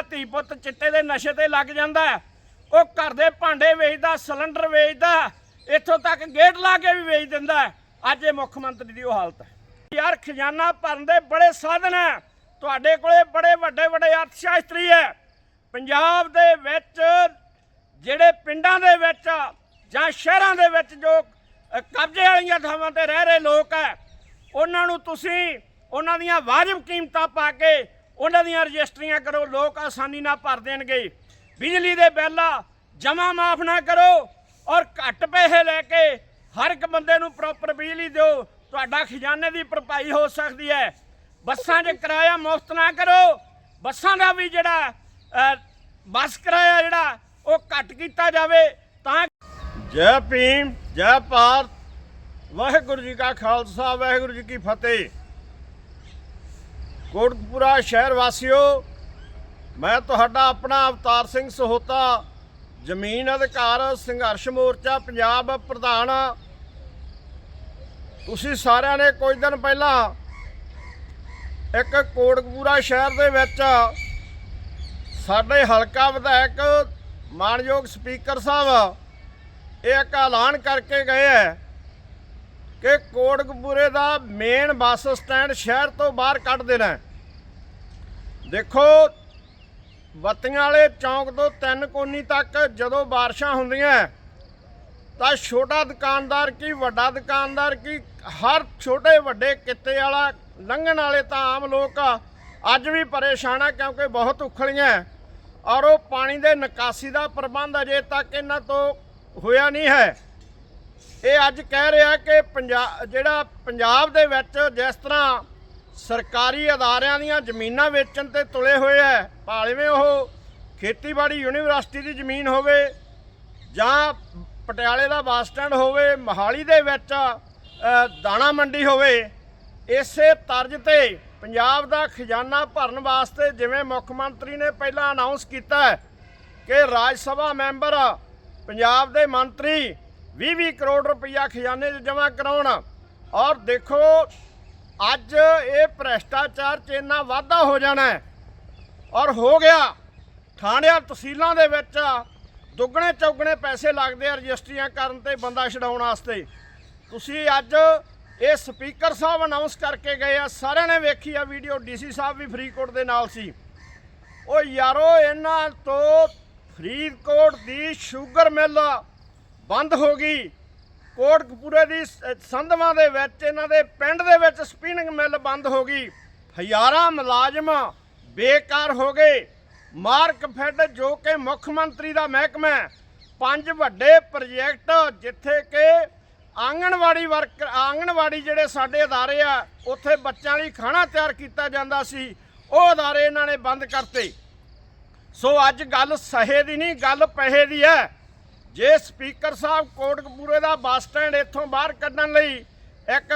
ਜਿਹੜਾ ਧੀ ਪੁੱਤ ਚਿੱਟੇ ਦੇ ਨਸ਼ੇ ਤੇ ਲੱਗ ਜਾਂਦਾ ਉਹ ਘਰ ਦੇ ਭਾਂਡੇ ਵੇਚਦਾ, ਸਿਲੰਡਰ ਵੇਚਦਾ, ਇੱਥੋਂ ਤੱਕ ਗੇਟ ਲਾ ਕੇ ਵੀ ਵੇਚ ਦਿੰਦਾ ਅੱਜ ਇਹ ਮੁੱਖ ਮੰਤਰੀ ਦੀ ਉਹ ਹਾਲਤ ਹੈ। ਯਾਰ, ਖਜ਼ਾਨਾ ਭਰਨ ਦੇ ਬੜੇ ਸਾਧਨ ਹੈ। ਤੁਹਾਡੇ ਕੋਲੇ ਬੜੇ ਵੱਡੇ ਵੱਡੇ ਅਰਥ ਸ਼ਾਸਤਰੀ ਹੈ। ਪੰਜਾਬ ਦੇ ਵਿੱਚ ਜਿਹੜੇ ਪਿੰਡਾਂ ਦੇ ਵਿੱਚ ਜਾਂ ਸ਼ਹਿਰਾਂ ਦੇ ਵਿੱਚ ਜੋ ਕਬਜ਼ੇ ਵਾਲੀਆਂ ਥਾਵਾਂ ਤੇ ਰਹਿ ਰਹੇ ਲੋਕ ਹੈ, ਉਹਨਾਂ ਨੂੰ ਤੁਸੀਂ, ਉਹਨਾਂ ਦੀਆਂ ਵਾਜਬ ਕੀਮਤਾਂ ਪਾ ਕੇ ਉਹਨਾਂ ਦੀਆਂ ਰਜਿਸਟਰੀਆਂ ਕਰੋ, ਲੋਕ ਆਸਾਨੀ ਨਾਲ ਭਰ ਦੇਣਗੇ। ਬਿਜਲੀ ਦੇ ਬਿੱਲ ਜਮਾ ਮਾਫ ਨਾ ਕਰੋ ਔਰ ਘੱਟ ਪੈਸੇ ਲੈ ਕੇ ਹਰ ਇੱਕ ਬੰਦੇ ਨੂੰ ਪ੍ਰੋਪਰ ਬਿਜਲੀ ਦਿਓ। ਤੁਹਾਡਾ ਖਜ਼ਾਨੇ ਦੀ ਭਰਪਾਈ ਹੋ ਸਕਦੀ ਹੈ। ਬੱਸਾਂ 'ਚ ਕਿਰਾਇਆ ਮੁਫਤ ਨਾ ਕਰੋ। ਬੱਸਾਂ ਦਾ ਵੀ ਜਿਹੜਾ ਬੱਸ ਕਿਰਾਇਆ ਜਿਹੜਾ, ਉਹ ਘੱਟ ਕੀਤਾ ਜਾਵੇ ਤਾਂ ਜੈ ਭੀਮ, ਜੈ ਭਾਰਤ। ਵਾਹਿਗੁਰੂ ਜੀ ਕਾ ਖਾਲਸਾ, ਵਾਹਿਗੁਰੂ ਜੀ ਕੀ ਫਤਿਹ। ਕੋਟਕਪੂਰਾ ਸ਼ਹਿਰ ਵਾਸੀਓ, ਮੈਂ ਤੁਹਾਡਾ ਆਪਣਾ ਅਵਤਾਰ ਸਿੰਘ ਸਹੋਤਾ, ਜ਼ਮੀਨ ਅਧਿਕਾਰ ਸੰਘਰਸ਼ ਮੋਰਚਾ ਪੰਜਾਬ ਪ੍ਰਧਾਨ ਤੁਸੀਂ ਸਾਰਿਆਂ ਨੇ ਕੁਝ ਦਿਨ ਪਹਿਲਾਂ ਇੱਕ ਕੋਟਕਪੂਰਾ ਸ਼ਹਿਰ ਦੇ ਵਿੱਚ ਸਾਡੇ ਹਲਕਾ ਵਿਧਾਇਕ ਮਾਨਯੋਗ ਸਪੀਕਰ ਸਾਹਿਬ, ਇਹ ਇੱਕ ਐਲਾਨ ਕਰਕੇ ਗਏ ਹੈ ਕਿ ਕੋਟਕਪੂਰੇ ਦਾ ਮੇਨ ਬੱਸ ਸਟੈਂਡ ਸ਼ਹਿਰ ਤੋਂ ਬਾਹਰ ਕੱਢ ਦੇਣਾ ਹੈ। ਦੇਖੋ, ਬੱਤੀਆਂ ਵਾਲੇ ਚੌਂਕ ਤੋਂ ਤਿੰਨ ਕੋਨੀ ਤੱਕ ਜਦੋਂ ਬਾਰਿਸ਼ਾਂ ਹੁੰਦੀਆਂ, ਤਾਂ ਛੋਟਾ ਦੁਕਾਨਦਾਰ ਕੀ, ਵੱਡਾ ਦੁਕਾਨਦਾਰ ਕੀ, ਹਰ ਛੋਟੇ ਵੱਡੇ ਕਿੱਤੇ ਵਾਲਾ ਲੰਘਣ ਵਾਲੇ ਤਾਂ ਆਮ ਲੋਕ ਅੱਜ ਵੀ ਪਰੇਸ਼ਾਨ ਆ ਕਿਉਂਕਿ ਬਹੁਤ ਉਖਲੀਆਂ ਔਰ ਉਹ ਪਾਣੀ ਦੇ ਨਿਕਾਸੀ ਦਾ ਪ੍ਰਬੰਧ ਅਜੇ ਤੱਕ ਇਹਨਾਂ ਤੋਂ ਹੋਇਆ ਨਹੀਂ ਹੈ। ਇਹ ਅੱਜ ਕਹਿ ਰਿਹਾ ਕਿ ਪੰਜਾਬ ਜਿਹੜਾ ਪੰਜਾਬ ਦੇ ਵਿੱਚ ਜਿਸ ਤਰ੍ਹਾਂ ਸਰਕਾਰੀ ਅਦਾਰਿਆਂ ਦੀਆਂ ਜ਼ਮੀਨਾਂ ਵੇਚਣ ਤੇ ਤੁਲੇ ਹੋਏ ਐ। ਭਾਵੇਂ ਉਹ ਖੇਤੀਬਾੜੀ ਯੂਨੀਵਰਸਿਟੀ ਦੀ ਜ਼ਮੀਨ ਹੋਵੇ ਜਾਂ ਪਟਿਆਲੇ ਦਾ ਬੱਸ ਸਟੈਂਡ ਹੋਵੇ, ਮਹਾਲੀ ਦੇ ਵਿੱਚ ਦਾਣਾ ਮੰਡੀ ਹੋਵੇ, ਇਸੇ ਤਰਜ਼ ਤੇ ਪੰਜਾਬ ਦਾ ਖਜ਼ਾਨਾ ਭਰਨ ਵਾਸਤੇ ਜਿਵੇਂ ਮੁੱਖ ਮੰਤਰੀ ਨੇ ਪਹਿਲਾਂ ਅਨਾਉਂਸ ਕੀਤਾ ਕਿ ਰਾਜ ਸਭਾ ਮੈਂਬਰ, ਪੰਜਾਬ ਦੇ ਮੰਤਰੀ 20-20 ਕਰੋੜ ਰੁਪਈਆ ਖਜ਼ਾਨੇ 'ਚ ਜਮ੍ਹਾਂ ਕਰਾਉਣ। ਔਰ ਦੇਖੋ ਅੱਜ ਇਹ ਭ੍ਰਿਸ਼ਟਾਚਾਰ 'ਚ ਇੰਨਾ ਵਾਧਾ ਹੋ ਜਾਣਾ ਹੈ ਔਰ ਹੋ ਗਿਆ, ਥਾਣਿਆਂ, ਤਹਿਸੀਲਾਂ ਦੇ ਵਿੱਚ ਦੁੱਗਣੇ ਚੌਗਣੇ ਪੈਸੇ ਲੱਗਦੇ ਆ ਰਜਿਸਟਰੀਆਂ ਕਰਨ ਤੇ ਬੰਦਾ ਛਡਾਉਣ ਵਾਸਤੇ। ਤੁਸੀਂ ਅੱਜ ਇਹ ਸਪੀਕਰ ਸਾਹਿਬ ਅਨਾਉਂਸ ਕਰਕੇ ਗਏ ਆ, ਸਾਰਿਆਂ ਨੇ ਵੇਖੀ ਆ ਵੀਡੀਓ, ਡੀਸੀ ਸਾਹਿਬ ਵੀ ਫਰੀਦਕੋਟ ਦੇ ਨਾਲ ਸੀ। ਉਹ ਯਾਰੋ, ਇਹਨਾਂ ਤੋਂ ਫਰੀਦਕੋਟ ਦੀ ਸ਼ੂਗਰ ਮਿਲ ਬੰਦ ਹੋ ਗਈ। ਕੋਟਕਪੂਰੇ ਦੀ ਸ- ਸੰਧਵਾਂ ਦੇ ਵਿੱਚ ਇਹਨਾਂ ਦੇ ਪਿੰਡ ਦੇ ਵਿੱਚ ਸਪਿਨਿੰਗ ਮਿਲ ਬੰਦ ਹੋ ਗਈ। ਹਜ਼ਾਰਾਂ ਮੁਲਾਜ਼ਮ ਬੇਕਾਰ ਹੋ ਗਏ। ਮਾਰਕ ਫੈਡ ਜੋ ਕਿ ਮੁੱਖ ਮੰਤਰੀ ਦਾ ਮਹਿਕਮਾ ਪੰਜ ਵੱਡੇ ਪ੍ਰੋਜੈਕਟ ਜਿੱਥੇ ਕਿ ਆਂਗਣਵਾੜੀ ਵਰਕਰ ਆਂਗਣਵਾੜੀ ਜਿਹੜੇ ਸਾਡੇ ਅਦਾਰੇ ਆ, ਉੱਥੇ ਬੱਚਿਆਂ ਲਈ ਖਾਣਾ ਤਿਆਰ ਕੀਤਾ ਜਾਂਦਾ ਸੀ। ਉਹ ਅਦਾਰੇ ਇਹਨਾਂ ਨੇ ਬੰਦ ਕਰਤੇ। ਸੋ ਅੱਜ ਗੱਲ ਸਹੇ ਦੀ ਨਹੀਂ, ਗੱਲ ਪੈਸੇ ਦੀ ਹੈ। ਜੇ ਸਪੀਕਰ ਸਾਹਿਬ ਕੋਟਕਪੂਰੇ ਦਾ ਬੱਸ ਸਟੈਂਡ ਇੱਥੋਂ ਬਾਹਰ ਕੱਢਣ ਲਈ ਇੱਕ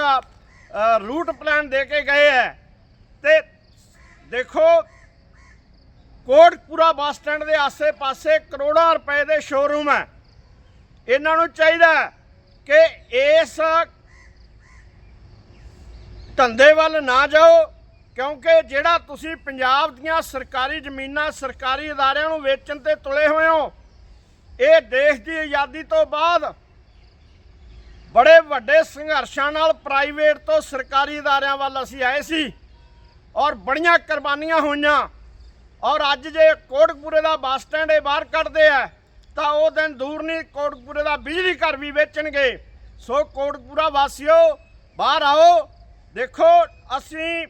ਰੂਟ ਪਲਾਨ ਦੇ ਕੇ ਗਏ ਹੈ, ਤੇ ਦੇਖੋ, ਕੋਟਕਪੂਰਾ ਬੱਸ ਸਟੈਂਡ ਦੇ ਆਸੇ-ਪਾਸੇ ਕਰੋੜਾਂ ਰੁਪਏ ਦੇ ਸ਼ੋਰੂਮ ਹੈ। ਇਹਨਾਂ ਨੂੰ ਚਾਹੀਦਾ ਕਿ ਇਸ ਧੰਦੇ ਵੱਲ ਨਾ ਜਾਓ, ਕਿਉਂਕਿ ਜਿਹੜਾ ਤੁਸੀਂ ਪੰਜਾਬ ਦੀਆਂ ਸਰਕਾਰੀ ਜ਼ਮੀਨਾਂ ਸਰਕਾਰੀ ਅਦਾਰਿਆਂ ਨੂੰ ਵੇਚਣ ਤੇ ਤੁਲੇ ਹੋਏ ਹੋ ਇਹ ਦੇਸ਼ ਦੀ ਆਜ਼ਾਦੀ ਤੋਂ ਬਾਅਦ ਬੜੇ ਵੱਡੇ ਸੰਘਰਸ਼ਾਂ ਨਾਲ ਪ੍ਰਾਈਵੇਟ ਤੋਂ ਸਰਕਾਰੀ ਅਦਾਰਿਆਂ ਵੱਲ ਅਸੀਂ ਆਏ ਸੀ ਔਰ ਬੜੀਆਂ ਕੁਰਬਾਨੀਆਂ ਹੋਈਆਂ। ਔਰ ਅੱਜ ਜੇ ਕੋਟਕਪੂਰੇ ਦਾ ਬੱਸ ਸਟੈਂਡ ਇਹ ਬਾਹਰ ਕੱਢਦੇ ਆ, ਤਾਂ ਉਹ ਦਿਨ ਦੂਰ ਨਹੀਂ ਕੋਟਕਪੂਰੇ ਦਾ ਬਿਜਲੀ ਘਰ ਵੀ ਵੇਚਣਗੇ। ਸੋ ਕੋਟਕਪੂਰਾ ਵਾਸੀਓ, ਬਾਹਰ ਆਓ। ਦੇਖੋ, ਅਸੀਂ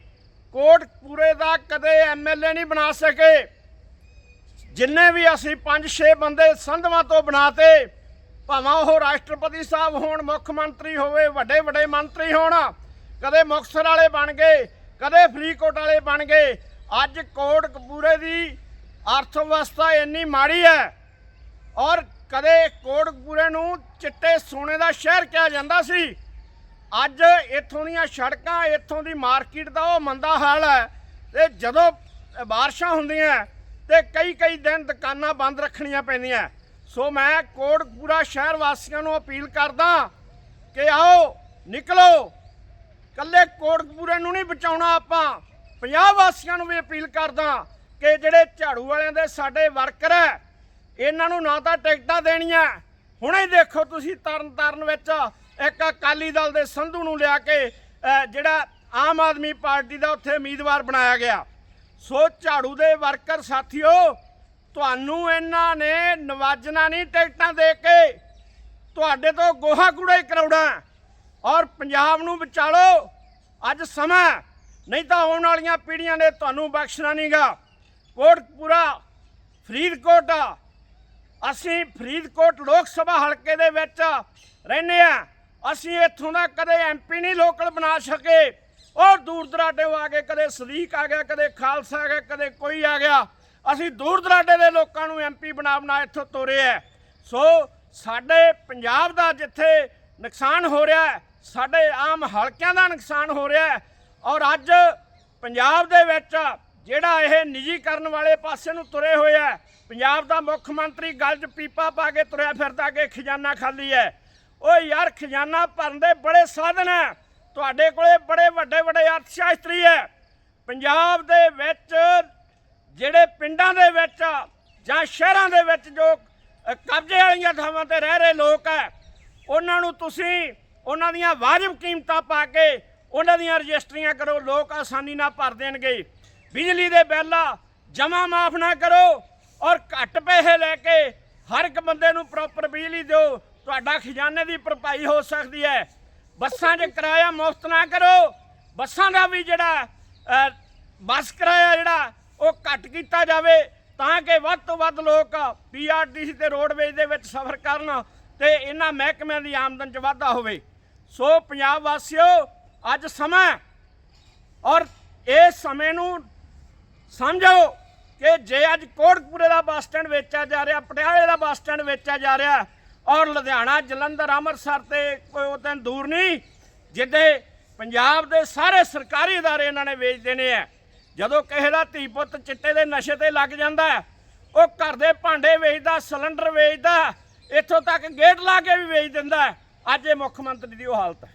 ਕੋਟਕਪੂਰੇ ਦਾ ਕਦੇ ਐਮਐਲਏ ਨਹੀਂ ਬਣਾ ਸਕੇ। ਜਿੰਨੇ ਵੀ ਅਸੀਂ 5-6 ਬੰਦੇ ਸੰਧਵਾਂ ਤੋਂ ਬਣਾਤੇ, ਭਾਵੇਂ ਉਹ ਰਾਸ਼ਟਰਪਤੀ ਸਾਹਿਬ ਹੋਣ, ਮੁੱਖ ਮੰਤਰੀ ਹੋਵੇ, ਵੱਡੇ ਵੱਡੇ ਮੰਤਰੀ ਹੋਣ, ਕਦੇ ਮੁਕਤਸਰ ਵਾਲੇ ਬਣ ਗਏ, ਕਦੇ ਫਰੀਦਕੋਟ ਵਾਲੇ ਬਣ ਗਏ, ਅੱਜ ਕੋਟ ਕੋਟਕਪੂਰੇ ਦੀ ਅਰਥ ਵਿਵਸਥਾ ਇੰਨੀ ਮਾੜੀ ਹੈ ਔਰ ਕਦੇ ਕੋਟ ਕੋਟਕਪੂਰੇ ਨੂੰ ਚਿੱਟੇ ਸੋਨੇ ਦਾ ਸ਼ਹਿਰ ਕਿਹਾ ਜਾਂਦਾ ਸੀ। ਅੱਜ ਇੱਥੋਂ ਦੀਆਂ ਸੜਕਾਂ, ਇੱਥੋਂ ਦੀ ਮਾਰਕੀਟ ਦਾ ਉਹ ਮੰਦਾ ਹਾਲ ਹੈ ਤੇ ਜਦੋਂ ਬਾਰਿਸ਼ਾਂ ਹੁੰਦੀਆਂ ਤੇ ਕਈ ਕਈ ਦਿਨ ਦੁਕਾਨਾਂ ਬੰਦ ਰੱਖਣੀਆਂ ਪੈਂਦੀਆਂ। ਸੋ ਮੈਂ ਕੋਟਕਪੂਰਾ ਸ਼ਹਿਰ ਵਾਸੀਆਂ ਨੂੰ ਅਪੀਲ ਕਰਦਾ ਕਿ ਆਓ, ਨਿਕਲੋ। ਕੱਲੇ ਕੋਟਕਪੂਰੇ ਨੂੰ ਨਹੀਂ ਬਚਾਉਣਾ ਆਪਾਂ। ਪੰਜਾਬ ਵਾਸੀਆਂ ਨੂੰ ਵੀ ਅਪੀਲ ਕਰਦਾ ਕਿ ਜਿਹੜੇ ਝਾੜੂ ਵਾਲਿਆਂ ਦੇ ਸਾਡੇ ਵਰਕਰ ਹੈ ਇਹਨਾਂ ਨੂੰ ਨਾ ਤਾਂ ਟਿਕਟਾਂ ਦੇਣੀਆਂ। ਹੁਣੇ ਦੇਖੋ ਤੁਸੀਂ ਤਰਨ ਤਾਰਨ ਵਿੱਚ ਇੱਕ ਅਕਾਲੀ ਦਲ ਦੇ ਸੰਧੂ ਨੂੰ ਲਿਆ ਕੇ ਜਿਹੜਾ ਆਮ ਆਦਮੀ ਪਾਰਟੀ ਦਾ ਉੱਥੇ ਉਮੀਦਵਾਰ ਬਣਾਇਆ ਗਿਆ। ਸੋ ਝਾੜੂ ਦੇ ਵਰਕਰ ਸਾਥੀਓ, ਤੁਹਾਨੂੰ ਇਹਨਾਂ ਨੇ ਨਵਾਜਣਾ ਨਹੀਂ ਟਿਕਟਾਂ ਦੇ ਕੇ। ਤੁਹਾਡੇ ਤੋਂ ਗੋਹਾ ਕੂੜਾ ਹੀ ਕਰਾਉਣਾ ਔਰ ਪੰਜਾਬ ਨੂੰ ਵਿਚਾਲੋ ਅੱਜ ਸਮਾਂ ਨਹੀਂ ਤਾਂ ਆਉਣ ਵਾਲੀਆਂ ਪੀੜ੍ਹੀਆਂ ਨੇ ਤੁਹਾਨੂੰ ਬਖਸ਼ਣਾ ਨਹੀਂਗਾ। ਕੋਟਪੂਰਾ ਫਰੀਦਕੋਟ ਅਸੀਂ ਫਰੀਦਕੋਟ ਲੋਕ ਸਭਾ ਹਲਕੇ ਦੇ ਵਿੱਚ ਰਹਿੰਦੇ ਆ ਅਸੀਂ ਇੱਥੋਂ ਦਾ ਕਦੇ ਐਮਪੀ ਨਹੀਂ ਲੋਕਲ ਬਣਾ ਸਕੇ। ਔਰ ਦੂਰ ਦਰਾਡੇ ਆ ਕੇ ਕਦੇ ਸਲੀਕ ਆ ਗਿਆ, ਕਦੇ ਖਾਲਸਾ ਆ ਗਿਆ, ਕਦੇ ਕੋਈ ਆ ਗਿਆ। ਅਸੀਂ ਦੂਰ ਦਰਾਡੇ ਦੇ ਲੋਕਾਂ ਨੂੰ ਐਮਪੀ ਬਣਾ ਬਣਾ ਇੱਥੋਂ ਤੋਰੇ ਆ ਸੋ ਸਾਡੇ ਪੰਜਾਬ ਦਾ ਜਿੱਥੇ ਨੁਕਸਾਨ ਹੋ ਰਿਹਾ ਹੈ ਸਾਡੇ ਆਮ ਹਲਕਿਆਂ ਦਾ ਨੁਕਸਾਨ ਹੋ ਰਿਹਾ ਹੈ ਔਰ ਅੱਜ ਪੰਜਾਬ ਦੇ ਵਿੱਚ ਜਿਹੜਾ ਇਹ ਨਿੱਜੀਕਰਨ ਵਾਲੇ ਪਾਸੇ ਨੂੰ ਤੁਰੇ ਹੋਏ ਆ ਪੰਜਾਬ ਦਾ ਮੁੱਖ ਮੰਤਰੀ ਗੱਲ 'ਚ ਪੀਪਾ ਪਾ ਕੇ ਤੁਰਿਆ ਫਿਰਦਾ ਕਿ ਖਜ਼ਾਨਾ ਖਾਲੀ ਹੈ ਓ ਯਾਰ, ਖਜ਼ਾਨਾ ਭਰਨ ਦੇ ਬੜੇ ਸਾਧਨ ਹੈ ਤੁਹਾਡੇ ਕੋਲੇ ਬੜੇ ਵੱਡੇ ਵੱਡੇ ਅਰਥਸ਼ਾਸਤਰੀ ਹੈ। ਪੰਜਾਬ ਦੇ ਵਿੱਚ ਜਿਹੜੇ ਪਿੰਡਾਂ ਦੇ ਵਿੱਚ ਜਾਂ ਸ਼ਹਿਰਾਂ ਦੇ ਵਿੱਚ ਜੋ ਕਬਜ਼ੇ ਵਾਲੀਆਂ ਥਾਵਾਂ ਤੇ ਰਹਿ ਰਹੇ ਲੋਕ ਹੈ, ਉਹਨਾਂ ਨੂੰ ਤੁਸੀਂ ਉਹਨਾਂ ਦੀਆਂ ਵਾਜਬ ਕੀਮਤਾਂ ਪਾ ਕੇ ਉਹਨਾਂ ਦੀਆਂ ਰਜਿਸਟਰੀਆਂ ਕਰੋ। ਲੋਕ ਆਸਾਨੀ ਨਾਲ ਭਰ ਦੇਣਗੇ। ਬਿਜਲੀ ਦੇ ਬਿੱਲ ਜਮਾ ਮਾਫ ਨਾ ਕਰੋ ਔਰ ਘੱਟ ਪੈਸੇ ਲੈ ਕੇ ਹਰ ਇੱਕ ਬੰਦੇ ਨੂੰ ਪ੍ਰੋਪਰ ਬਿਜਲੀ ਦਿਓ। ਤੁਹਾਡਾ ਖਜ਼ਾਨੇ ਦੀ ਭਰਪਾਈ ਹੋ ਸਕਦੀ ਹੈ। ਬੱਸਾਂ 'ਚ ਕਿਰਾਇਆ ਮੁਫਤ ਨਾ ਕਰੋ। ਬੱਸਾਂ ਦਾ ਵੀ ਜਿਹੜਾ ਬੱਸ ਕਿਰਾਇਆ ਜਿਹੜਾ, ਉਹ ਘੱਟ ਕੀਤਾ ਜਾਵੇ ਤਾਂ ਕਿ ਵੱਧ ਤੋਂ ਵੱਧ ਲੋਕ ਪੀਆਰਟੀਸੀ ਤੇ ਰੋਡਵੇਜ਼ ਦੇ ਵਿੱਚ ਸਫ਼ਰ ਕਰਨ ਤੇ ਇਹਨਾਂ ਮਹਿਕਮਿਆਂ ਦੀ ਆਮਦਨ 'ਚ ਵਾਧਾ ਹੋਵੇ। ਸੋ ਪੰਜਾਬ ਵਾਸੀਓ, ਅੱਜ ਸਮਾਂ ਔਰ ਇਹ ਸਮੇਂ ਨੂੰ ਸਮਝੋ ਕਿ ਜੇ ਅੱਜ ਕੋਟਕਪੂਰੇ ਦਾ ਬੱਸ ਸਟੈਂਡ ਵੇਚਿਆ ਜਾ ਰਿਹਾ, ਪਟਿਆਲੇ ਦਾ ਬੱਸ ਸਟੈਂਡ ਵੇਚਿਆ ਜਾ ਰਿਹਾ ਔਰ ਲੁਧਿਆਣਾ ਜਲੰਧਰ ਅੰਮ੍ਰਿਤਸਰ ਤੇ ਕੋਈ ਉਹ ਦਿਨ ਦੂਰ ਨਹੀਂ ਜਿੱਦੇ ਪੰਜਾਬ ਦੇ ਸਾਰੇ ਸਰਕਾਰੀ ادارے ਇਹਨਾਂ ਨੇ ਵੇਚ ਦੇਣੇ ਆ ਜਦੋਂ ਕਿਸੇ ਦਾ ਧੀ ਪੁੱਤ ਚਿੱਟੇ ਦੇ ਨਸ਼ੇ ਤੇ ਲੱਗ ਜਾਂਦਾ ਹੈ, ਉਹ ਘਰ ਦੇ ਭਾਂਡੇ ਵੇਚਦਾ ਸਿਲੰਡਰ ਵੇਚਦਾ ਇੱਥੋਂ ਤੱਕ ਗੇਟ ਲਾ ਕੇ ਵੀ ਵੇਚ ਦਿੰਦਾ ਹੈ। ਅੱਜ ਇਹ ਮੁੱਖ ਮੰਤਰੀ ਦੀ ਉਹ ਹਾਲਤ ਹੈ